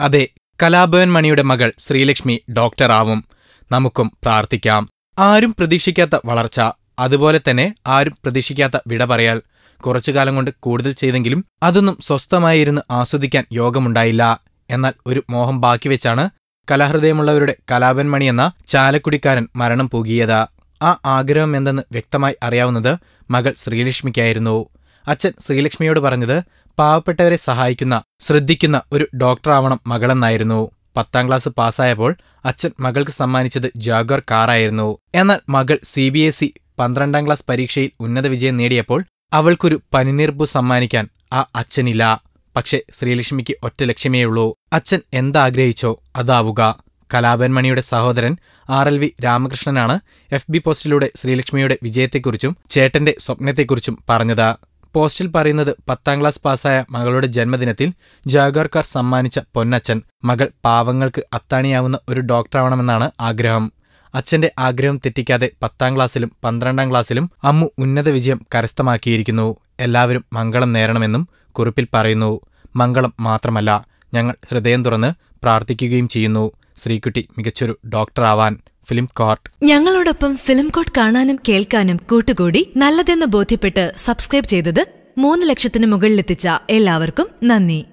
അതെ കലാഭവൻ മണിയുടെ മകൾ ശ്രീലക്ഷ്മി ഡോക്ടറാവും നമുക്കും പ്രാർത്ഥിക്കാം. ആരും പ്രതീക്ഷിക്കാത്ത വളർച്ച. അതുപോലെ തന്നെ ആരും പ്രതീക്ഷിക്കാത്ത വിട പറയാൽ. കുറച്ചു കാലം കൊണ്ട് കൂടുതൽ ചെയ്തെങ്കിലും അതൊന്നും സ്വസ്ഥമായിരുന്ന് ആസ്വദിക്കാൻ യോഗമുണ്ടായില്ല. എന്നാൽ ഒരു മോഹം ബാക്കി വെച്ചാണ് കലാഹൃദയമുള്ളവരുടെ കലാപൻ മണി എന്ന ചാലക്കുടിക്കാരൻ മരണം പൂകിയത്. ആ ആഗ്രഹം എന്തെന്ന് വ്യക്തമായി അറിയാവുന്നത് മകൾ ശ്രീലക്ഷ്മിക്കായിരുന്നു. അച്ഛൻ ശ്രീലക്ഷ്മിയോട് പറഞ്ഞത് പാവപ്പെട്ടവരെ സഹായിക്കുന്ന ശ്രദ്ധിക്കുന്ന ഒരു ഡോക്ടറാവണം മകളെന്നായിരുന്നു. പത്താം ക്ലാസ് പാസ്സായപ്പോൾ അച്ഛൻ മകൾക്ക് സമ്മാനിച്ചത് ജാഗർ കാറായിരുന്നു. എന്നാൽ മകൾ സി ബി എസ് ഇ പന്ത്രണ്ടാം ക്ലാസ് പരീക്ഷയിൽ ഉന്നത വിജയം നേടിയപ്പോൾ അവൾക്കൊരു പനിനീർപ്പു സമ്മാനിക്കാൻ ആ അച്ഛനില്ല. പക്ഷെ ശ്രീലക്ഷ്മിക്ക് ഒറ്റ ലക്ഷ്യമേയുള്ളൂ അച്ഛൻ എന്താഗ്രഹിച്ചോ അതാവുക. കലാപൻ മണിയുടെ സഹോദരൻ ആർ എൽ വി രാമകൃഷ്ണനാണ് എഫ് ബി പോസ്റ്റിലൂടെ ശ്രീലക്ഷ്മിയുടെ വിജയത്തെക്കുറിച്ചും ചേട്ടന്റെ സ്വപ്നത്തെക്കുറിച്ചും പറഞ്ഞത്. പോസ്റ്റിൽ പറയുന്നത് പത്താം ക്ലാസ് പാസ്സായ മകളുടെ ജന്മദിനത്തിൽ ജാഗർക്കാർ സമ്മാനിച്ച പൊന്നച്ഛൻ. മകൾ പാവങ്ങൾക്ക് അത്താണിയാവുന്ന ഒരു ഡോക്ടറാവണമെന്നാണ് ആഗ്രഹം. അച്ഛന്റെ ആഗ്രഹം തെറ്റിക്കാതെ പത്താം ക്ലാസ്സിലും പന്ത്രണ്ടാം ക്ലാസ്സിലും അമ്മു ഉന്നത വിജയം കരസ്ഥമാക്കിയിരിക്കുന്നു. എല്ലാവരും മംഗളം നേരണമെന്നും കുറിപ്പിൽ പറയുന്നു. മംഗളം മാത്രമല്ല ഞങ്ങൾ ഹൃദയം തുറന്ന് പ്രാർത്ഥിക്കുകയും ചെയ്യുന്നു. ശ്രീകുട്ടി മികച്ചൊരു ഡോക്ടറാവാൻ. Film court. ഞങ്ങളോടൊപ്പം ഫിലിം കോട്ട് കാണാനും കേൾക്കാനും കൂട്ടുകൂടി നല്ലതെന്ന് ബോധ്യപ്പെട്ട് സബ്സ്ക്രൈബ് ചെയ്തത് മൂന്ന് ലക്ഷത്തിന് മുകളിലെത്തിച്ച എല്ലാവർക്കും നന്ദി.